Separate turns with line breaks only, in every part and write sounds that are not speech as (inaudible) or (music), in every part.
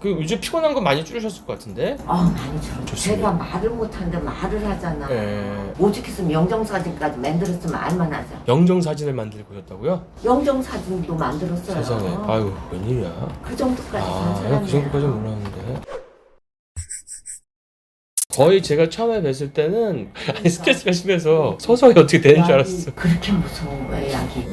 그 요즘 피곤한 거 많이 줄으셨을 것 같은데?
아 많이 줄어.
좋습니다.
제가 말을 못하는데 말을 하잖아.
예.
오죽했으면 영정사진까지 만들었으면 알만 하죠.
영정 사진을 만들고 오셨다고요?
영정사진도 만들었어요.
세상에. 아유 웬일이야?
그 정도까지 간
아. 그 정도까지는 몰랐는데. 거의 제가 처음에 뵀을 때는 아니 스트레스가 심해서 서서히 어떻게 되는 줄 알았어.
그렇게 무서운 거예요, 약이.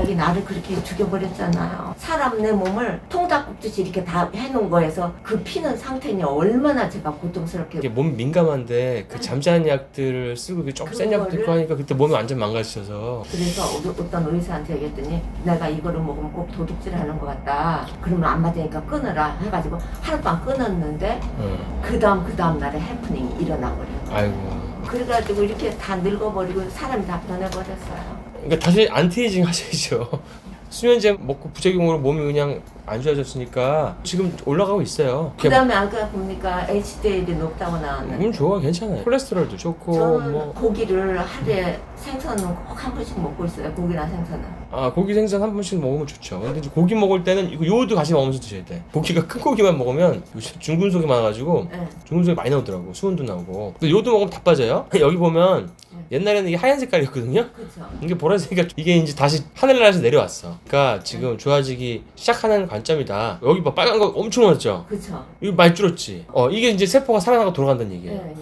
약이 나를 그렇게 죽여버렸잖아요. 사람 내 몸을 통닭국듯이 이렇게 다 해놓은 거에서 그 피는 상태니 얼마나 제가 고통스럽게.
몸 민감한데 그 잠자는 약들을 쓰고 이게 조금 센 약들
그거를-
고 하니까 그때 몸이 완전 망가지셔서
그래서 어느- 어떤 의사한테 얘기했더니 내가 이거를 먹으면 꼭 도둑질 하는 것 같다. 그러면 안 맞으니까 끊으라 해가지고 하룻밤 끊었는데
어.
그 다음 그 다음 날에 해프닝이 일어나 버려.
아이고.
그래가지고 이렇게 다 늙어버리고 사람이 다 변해버렸어요.
그러니까 다시 안티에이징 하셔야죠. (laughs) 수면제 먹고 부작용으로 몸이 그냥 안 좋아졌으니까 지금 올라가고 있어요.
그 다음에 아까 보니까 HDL이 높다고 나왔는데
음 좋아 괜찮아요. 콜레스테롤도 좋고
저는
뭐
고기를 하루에 생선은 꼭 한 번씩 먹고 있어요. 고기나 생선은.
아 고기 생선 한 번씩 먹으면 좋죠. 근데 이제 고기 먹을 때는 이거 요도 같이 먹으면서 드셔야 돼. 고기가 큰 고기만 먹으면 요새 중금속이 많아가지고
네.
중금속이 많이 나오더라고. 수은도 나오고. 근데 요도 먹으면 다 빠져요. 여기 보면 옛날에는 이게 하얀 색깔이었거든요.
그렇죠.
이게 보라색이가 이게 이제 다시 하늘나라에서 내려왔어. 그러니까 지금 좋아지기 시작하는 관점이다. 여기 봐 빨간 거 엄청 많았죠.
그렇죠.
이거 많이 줄었지. 어 이게 이제 세포가 살아나고 돌아간다는
예,
얘기예요.
예.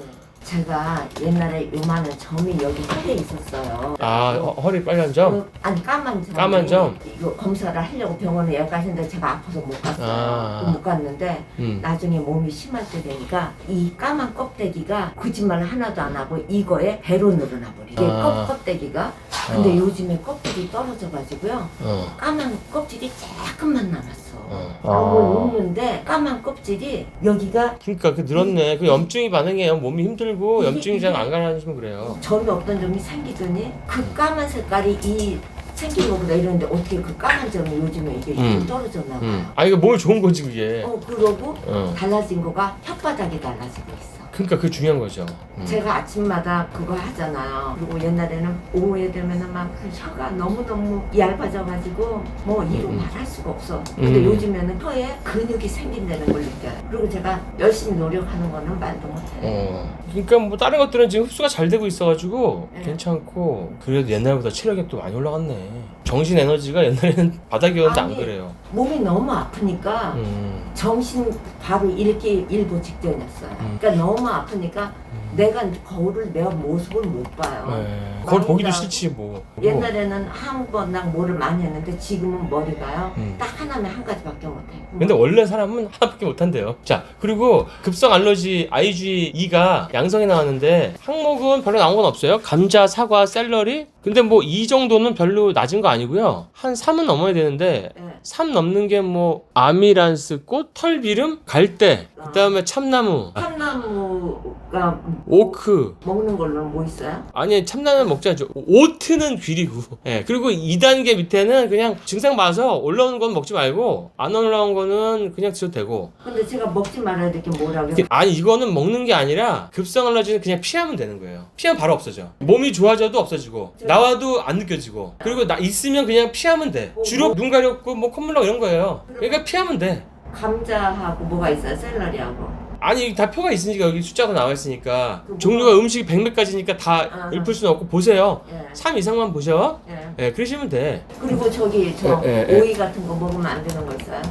제가 옛날에 요만한 점이 여기 허리에 있었어요.
아 허, 허리 빨간 점.
그, 아니 까만 점.
까만 점?
이거 검사를 하려고 병원에 예약 가셨는데 제가 아파서 못 갔어요.
아.
못 갔는데
음.
나중에 몸이 심할 때 되니까 이 까만 껍데기가 거짓말 하나도 안 하고 이거에 배로 늘어나 버리. 이게
아.
껍 껍데기가. 근데
아.
요즘에 껍데기 떨어져 가지고요.
어.
까만 껍질이 조금만 남았어.
어.
아무 없는데 까만 껍질이 여기가
그러니까 그 늘었네. 그 염증이 반응해요. 몸이 힘들고 염증이 잘 안 가라앉으면 그래요.
점이 없던 점이 생기더니 그 까만 색깔이 이 생긴 거보다 이런데 어떻게 그 까만 점이 요즘에 이게
음.
떨어졌나 봐요.
음. 아 이거 몸에 좋은 거지 그게.
어 그러고
어.
달라진 거가 혓바닥이 달라지고 있어.
그러니까 그 중요한 거죠. 음.
제가 아침마다 그거 하잖아요. 그리고 옛날에는 오후에 되면은 막그 혀가 너무너무 얇아져가지고 뭐 이루
음.
말할 수가 없어. 근데
음.
요즘에는 혀에 근육이 생긴다는 걸 느껴요. 그리고 제가 열심히 노력하는 거는 말도 못해요.
어. 그러니까 뭐 다른 것들은 지금 흡수가 잘 되고 있어가지고
네.
괜찮고 그래도 옛날보다 체력이 또 많이 올라갔네. 정신 에너지가 옛날에는 (laughs) 바닥이었는데 안
아니.
그래요.
몸이 너무 아프니까
음.
정신 바로 잃기 일보 직전이었어요.
음.
그러니까 너무 아프니까 내가 거울을 내 모습을 못 봐요.
네. 그걸 보기도 싫지 뭐.
옛날에는 한 번당 뭐를 많이 했는데 지금은 머리가요
음.
딱 하나면 한 가지밖에 못해.
근데 원래 사람은 하나밖에 못한대요. 자, 그리고 급성 알러지 IgE가 양성이 나왔는데 항목은 별로 나온 건 없어요. 감자, 사과, 샐러리. 근데 뭐 이 정도는 별로 낮은 거 아니고요. 한 3은 넘어야 되는데
예.
3 넘는 게 뭐 아미란스 꽃, 털비름, 갈대, 그다음에 참나무,
참나무가
오크.
먹는 걸로는 뭐 있어요?
아니 참나무 먹지 않죠. 오트는 귀리고. (laughs) 예. 그리고 2단계 밑에는 그냥 증상 봐서 올라오는 건 먹지 말고 안 올라온 거는 그냥 드셔도 되고.
근데 제가 먹지 말아야 될 게 뭐라고요?
이게- 아니 이거는 먹는 게 아니라 급성 알러지는 그냥 피하면 되는 거예요. 피하면 바로 없어져. 몸이 좋아져도 없어지고 나와도 안 느껴지고 그리고 나 있으면 그냥 피하면 돼. 주로 눈 가렵고 뭐 콧물 나고 이런 거예요. 그러니까 피하면 돼.
감자하고 뭐가 있어요? 샐러리하고.
아니 다 표가 있으니까 여기 숫자가 나와 있으니까
그거-
종류가 음식이 100몇 가지니까 다
아.
읊을 수는 없고 보세요.
예.
3 이상만 보셔.
예.
예, 그러시면 돼.
그리고 저기 저
예, 예, 예.
오이 같은 거 먹으면 안 되는 거 있어요?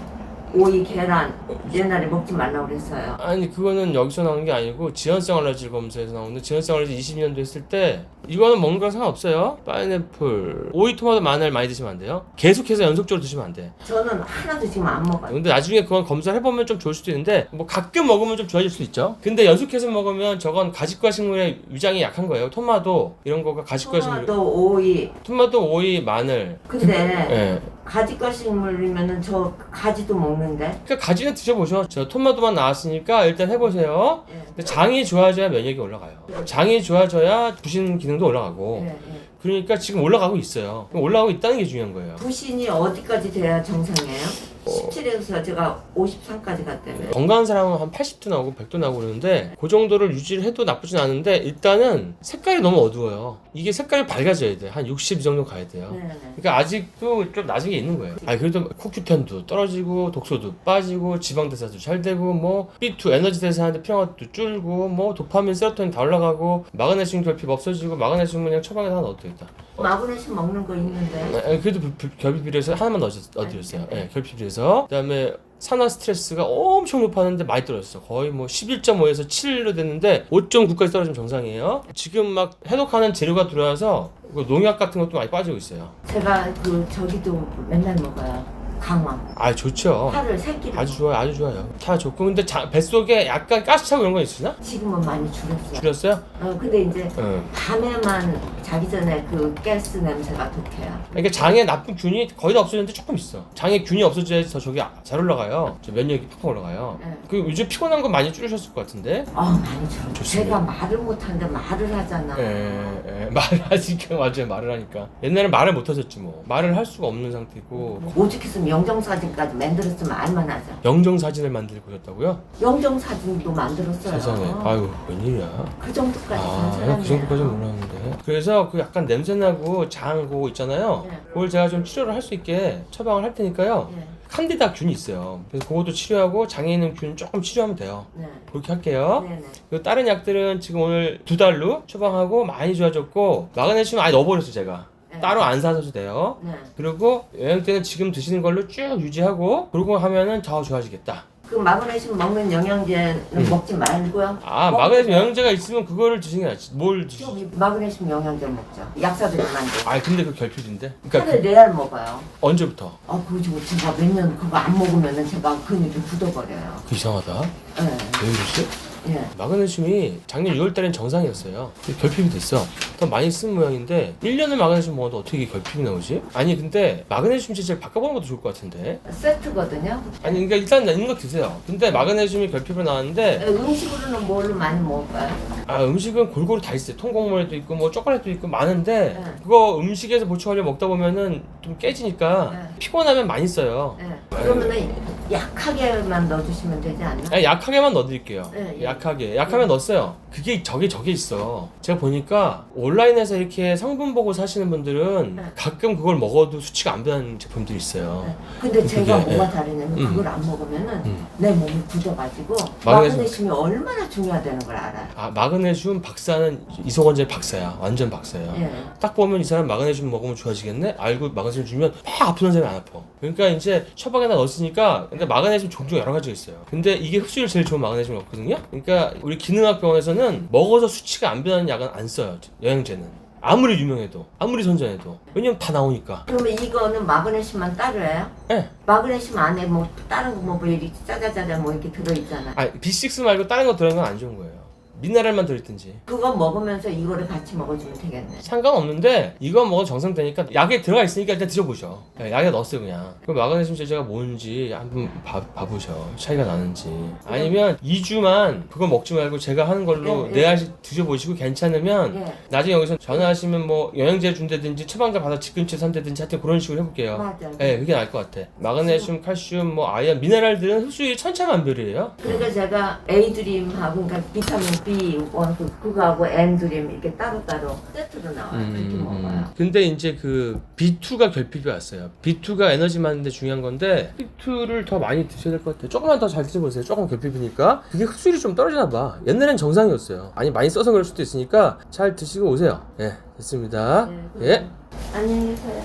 오이, 계란 옛날에 먹지 말라고 그랬어요.
아니 그거는 여기서 나오는 게 아니고 지연성 알러지 검사에서 나오는데 지연성 알러지 20년도 했을 때 이거는 먹는 거랑 상관없어요. 파인애플 오이 토마토 마늘 많이 드시면 안 돼요? 계속해서 연속적으로 드시면 안 돼.
저는 하나도 지금 안 먹어요.
근데 나중에 그건 검사를 해보면 좀 좋을 수도 있는데 뭐 가끔 먹으면 좀 좋아질 수도 있죠. 근데 연속해서 먹으면 저건 가식과 식물의 위장이 약한 거예요. 토마토 이런 거가 가식과 식물
토마토, 오이.
토마토 오이 마늘.
근데
예
가지과 식물이면은 저 가지도 먹는데.
그러니까 가지는 드셔보셔 저 토마토만 나왔으니까 일단 해보세요
예.
근데 장이 좋아져야 면역이 올라가요. 장이 좋아져야 부신 기능도 올라가고.
예, 예.
그러니까 지금 올라가고 있어요. 올라가고 있다는 게 중요한 거예요.
부신이 어디까지 돼야 정상이에요? 17에서 제가 53까지 갔다며.
건강한 사람은 한 80도 나오고 100도 나오고 그러는데 그 정도를 유지를 해도 나쁘진 않은데 일단은 색깔이 너무 어두워요. 이게 색깔이 밝아져야 돼. 한 60 정도 가야 돼요.
네 네.
그러니까 아직도 좀 나중에 있는 거예요. 아 그래도 코큐텐도 떨어지고 독소도 빠지고 지방 대사도 잘 되고 뭐 B2 에너지 대사하는데 필요한 것도 줄고 뭐 도파민, 세로토닌 다 올라가고 마그네슘 결핍 없어지고 마그네슘 그냥 처방에서 하나 넣어야겠다.
마그네슘 먹는 거 있는데.
아, 그래도 부- 부- 결핍비례해서 하나만 넣어 넣어드렸어요. 예, 결핍 비 례해서 그다음에 산화 스트레스가 엄청 높았는데 많이 떨어졌어. 거의 뭐 11.5에서 7로 됐는데 5.9까지 떨어지면 정상이에요. 지금 막 해독하는 재료가 들어와서 그 농약 같은 것도 많이 빠지고 있어요.
제가 그 저기도 맨날 먹어요. 강황.
아 좋죠.
파를 새끼를.
아주 좋아요, 아주 좋아요. 다 좋고 근데 자, 뱃속에 약간 가스차고 이런 거 있으나?
지금은 많이 줄였어요.
줄였어요?
어, 근데 이제
응.
밤에만 자기 전에 그 가스 냄새가 독해요.
그러니까 장에 나쁜 균이 거의 다 없어졌는데 조금 있어. 장에 균이 없어져야지 더 저기 잘 올라가요. 저 면역이 푹 올라가요.
네.
그 요즘 피곤한 거 많이 줄으셨을 것 같은데?
어, 많이 줄었어요.
좋습니다.
제가 말을 못하는데 말을 하잖아.
예, 예, (laughs) 말을 하니까 맞아요 말을 하니까 옛날에 말을 못 하셨지 뭐 말을 할 수가 없는 상태고
오죽했으면 영정사진까지 만들었으면 알만하죠.
영정 사진을 만들고 오셨다고요?
영정사진도 만들었어요.
세상에 아유 웬일이야
그 정도까지 간
아,
사람이에요.
그 정도까지는 몰랐는데. 그래서 그 약간 냄새나고 장고 있잖아요.
네.
그걸 제가 좀 치료를 할 수 있게 처방을 할 테니까요.
네.
칸디다 균이 있어요. 그래서 그것도 치료하고 장에 있는 균 조금 치료하면 돼요.
네.
그렇게 할게요.
네네.
그리고 다른 약들은 지금 오늘 두 달로 처방하고 많이 좋아졌고 마그네슘 아예 넣어버렸어요 제가.
네.
따로 안 사셔도 돼요.
네.
그리고 여행 때는 지금 드시는 걸로 쭉 유지하고 그러고 하면은 더 좋아지겠다.
그 마그네슘 먹는 영양제는
음.
먹지 말고요.
아
먹-
마그네슘 영양제가 있으면 그거를 드시는 게 낫지. 뭘 드시?
저기 마그네슘 영양제 먹죠. 약사들이 만든.
아 근데 그 결핍인데. 그러니까
하루에 네알 먹어요.
그- 언제부터?
아, 지금 제가 몇 년 그거 안 먹으면은 제가 근육이 굳어버려요.
그 이상하다.
예.
왜 이러지?
예.
마그네슘이 작년 6월달엔 정상이었어요. 근데 결핍이 됐어. 더 많이 쓴 모양인데 1년을 마그네슘 먹어도 어떻게 결핍이 나오지? 아니 근데 마그네슘 제제를 바꿔보는 것도 좋을 것 같은데.
세트거든요.
아니 그러니까 일단 있는 거 드세요. 근데 마그네슘이 결핍으로 나왔는데
예, 음식으로는 뭘로 많이 먹을까요?
아 음식은 골고루 다 있어요. 통곡물에도 있고 뭐 초콜릿도 있고 많은데
네.
그거 음식에서 보충하려 먹다 보면은 좀 깨지니까
네.
피곤하면 많이 써요.
예. 그러면은 약하게만 넣어주시면 되지 않나?
아니, 약하게만 넣어드릴게요.
네, 예.
약하게. 약하면 넣었어요. 그게 저게 저게 있어. 제가 보니까 온라인에서 이렇게 성분 보고 사시는 분들은
네.
가끔 그걸 먹어도 수치가 안 변하는 제품들이 있어요.
예. 근데 제가
그게,
뭐가 다르냐면
음.
그걸 안 먹으면은
음.
내 몸이 굳어가지고
마그네슘.
마그네슘이 얼마나 중요하다는 걸 알아요.
아 마그네슘 박사는 이소건제 박사야. 완전 박사야.
예.
딱 보면 이 사람 마그네슘 먹으면 좋아지겠네? 알고 마그네슘 주면 막 아픈 사람이 안 아파. 그러니까 이제 처방에다 넣었으니까 근데 마그네슘 종류가 여러 가지가 있어요. 근데 이게 흡수율 제일 좋은 마그네슘이 없거든요. 그러니까 우리 기능학 병원에서는 먹어서 수치가 안 변하는 약은 안 써요. 영양제는. 아무리 유명해도 아무리 선전해도 왜냐면 다 나오니까
그러면 이거는 마그네슘만 따로예요?
예.
마그네슘 안에 뭐 다른 거뭐 뭐 이렇게 짜자자자 뭐 이렇게 들어있잖아.
아 B6 말고 다른 거 들어간 건 안 좋은 거예요 미네랄만 들어있든지
그거 먹으면서 이거를 같이 먹어주면 되겠네.
상관없는데 이건 먹어도 정상되니까 약에 들어가 있으니까 일단 드셔보셔 예, 약에 넣었어요 그냥 그 마그네슘 제제가 뭔지 한번 봐, 봐보셔 차이가 나는지 아니면 2주만 그거 먹지 말고 제가 하는 걸로
예, 예.
네 알씩 드셔보시고 괜찮으면
예.
나중에 여기서 전화하시면 뭐 영양제 준다든지 처방전 받아 집 근처에 산다든지 하여튼 그런 식으로 해볼게요
맞아.
예, 그게 나을 것 같아. 마그네슘, 칼슘, 뭐 아연, 미네랄들은 흡수율이 천차만별이에요.
그러니까 제가 A드림하고 그러니까 비타민 B1 그, 그거하고 N드림 이렇게 따로따로 세트로 나와요. 그렇게 먹어요.
근데 이제 그 B2가 결핍이 왔어요. B2가 에너지 만드는데 중요한 건데 B2를 더 많이 드셔야 될 것 같아요. 조금만 더 잘 드셔보세요. 조금 결핍이니까 그게 흡수율이 좀 떨어지나 봐. 옛날엔 정상이었어요. 아니 많이 써서 그럴 수도 있으니까 잘 드시고 오세요. 예, 됐습니다.
예.
예.
안녕히 계세요.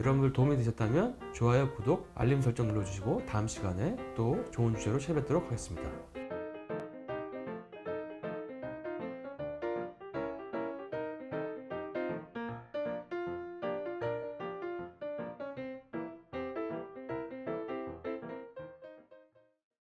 여러분들 도움이 되셨다면 좋아요, 구독, 알림 설정 눌러주시고 다음 시간에 또 좋은 주제로 찾아뵙도록 하겠습니다.